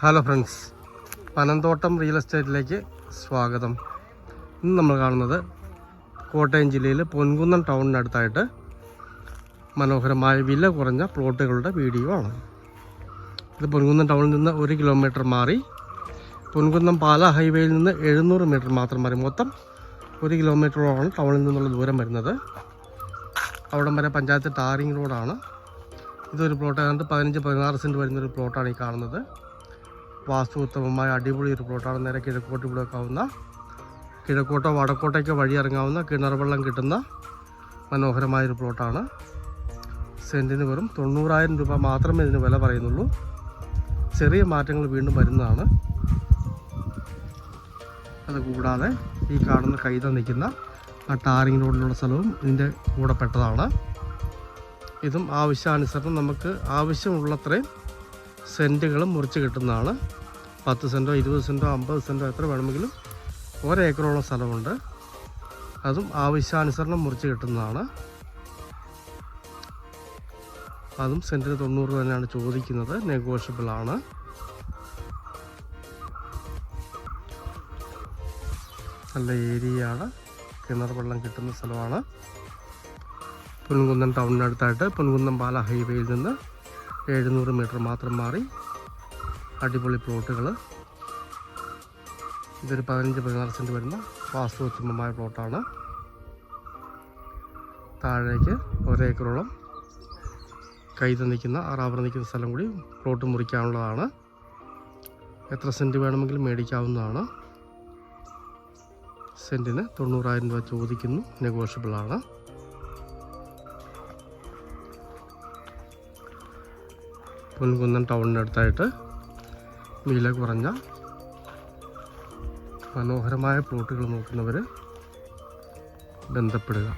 Hello friends Panamthottam real എസ്റ്റേറ്റിലേക്ക് സ്വാഗതം. ഇന്ന് നമ്മൾ കാണുന്നത് കോട്ടയം ജില്ലയിൽ പൊൻകുന്നം ടൗണിനടുത്തായിട്ട് മനോഹരമായ വില കുറഞ്ഞ പ്ലോട്ടുകളുടെ വീഡിയോ ആണ്. ഇത് പൊൻകുന്നം ടൗണിൽ നിന്ന് ഒരു കിലോമീറ്റർ മാറി പൊൻകുന്നം പാല ഹൈവേയിൽ നിന്ന് എഴുന്നൂറ് മീറ്റർ മാത്രം മാറി. മൊത്തം ഒരു കിലോമീറ്ററോളാണ് ടൗണിൽ നിന്നുള്ള ദൂരം വരുന്നത്. അവിടം വരെ പഞ്ചായത്ത് ടാറിങ് റോഡാണ്. ഇതൊരു പ്ലോട്ട് ഏതാണ്ട് പതിനഞ്ച് പതിനാറ് സെന്റ് വരുന്നൊരു പ്ലോട്ടാണ് ഈ കാണുന്നത്. വാസ്തുഉത്തമമായ അടിപൊളി ഒരു പ്ലോട്ടാണ്. നേരെ കിഴക്കോട്ട് ഇവിടെ വെക്കാവുന്ന കിഴക്കോട്ടോ വടക്കോട്ടേക്കോ വഴി ഇറങ്ങാവുന്ന കിണർ വെള്ളം കിട്ടുന്ന മനോഹരമായൊരു പ്ലോട്ടാണ്. സെന്റിന് വെറും തൊണ്ണൂറായിരം രൂപ മാത്രമേ ഇതിന് വില പറയുന്നുള്ളൂ. ചെറിയ മാറ്റങ്ങൾ വീണ്ടും വരുന്നതാണ്. അതുകൂടാതെ ഈ കാണുന്ന കൈത നിൽക്കുന്ന ആ ടാറിങ് റോഡിലുള്ള സ്ഥലവും ഇതിന്റെ കൂടെ പെട്ടതാണ്. ഇതും ആവശ്യാനുസരണം നമുക്ക് ആവശ്യമുള്ളത്രയും സെന്റുകളും മുറിച്ച് കിട്ടുന്നതാണ്. പത്ത് സെന്റോ ഇരുപത് സെന്റോ അമ്പത് സെന്റോ എത്ര വേണമെങ്കിലും ഒരേക്കറോളം സ്ഥലമുണ്ട്. അതും ആവശ്യാനുസരണം മുറിച്ച് കിട്ടുന്നതാണ്. അതും സെന്റിന് തൊണ്ണൂറ് തന്നെയാണ് ചോദിക്കുന്നത്. നെഗോഷ്യബിൾ ആണ്. നല്ല ഏരിയയാണ്. കിണർ വെള്ളം കിട്ടുന്ന സ്ഥലമാണ്. പൊൻകുന്നം ടൗണിനടുത്തായിട്ട് പൊൻകുന്നം പാല ഹൈവേയിൽ നിന്ന് എഴുന്നൂറ് മീറ്റർ മാത്രം മാറി അടിപൊളി പ്ലോട്ടുകൾ. ഇതൊരു പതിനഞ്ച് പതിനാറ് സെന്റ് വരുന്ന വാസ്തുവോത്തമമായ പ്ലോട്ടാണ്. താഴേക്ക് ഒരേക്കറോളം കൈത നിൽക്കുന്ന ആറാവർ നിൽക്കുന്ന സ്ഥലം കൂടി പ്ലോട്ട് മുറിക്കാനുള്ളതാണ്. എത്ര സെന്റ് വേണമെങ്കിലും മേടിക്കാവുന്നതാണ്. സെന്റിന് തൊണ്ണൂറായിരം രൂപ ചോദിക്കുന്നു നെഗോഷ്യബിളാണ്. പൊൻകുന്നം ടൗണിനടുത്തായിട്ട് വില കുറഞ്ഞ മനോഹരമായ പ്ലോട്ടുകൾ നോക്കുന്നവർ ബന്ധപ്പെടുക.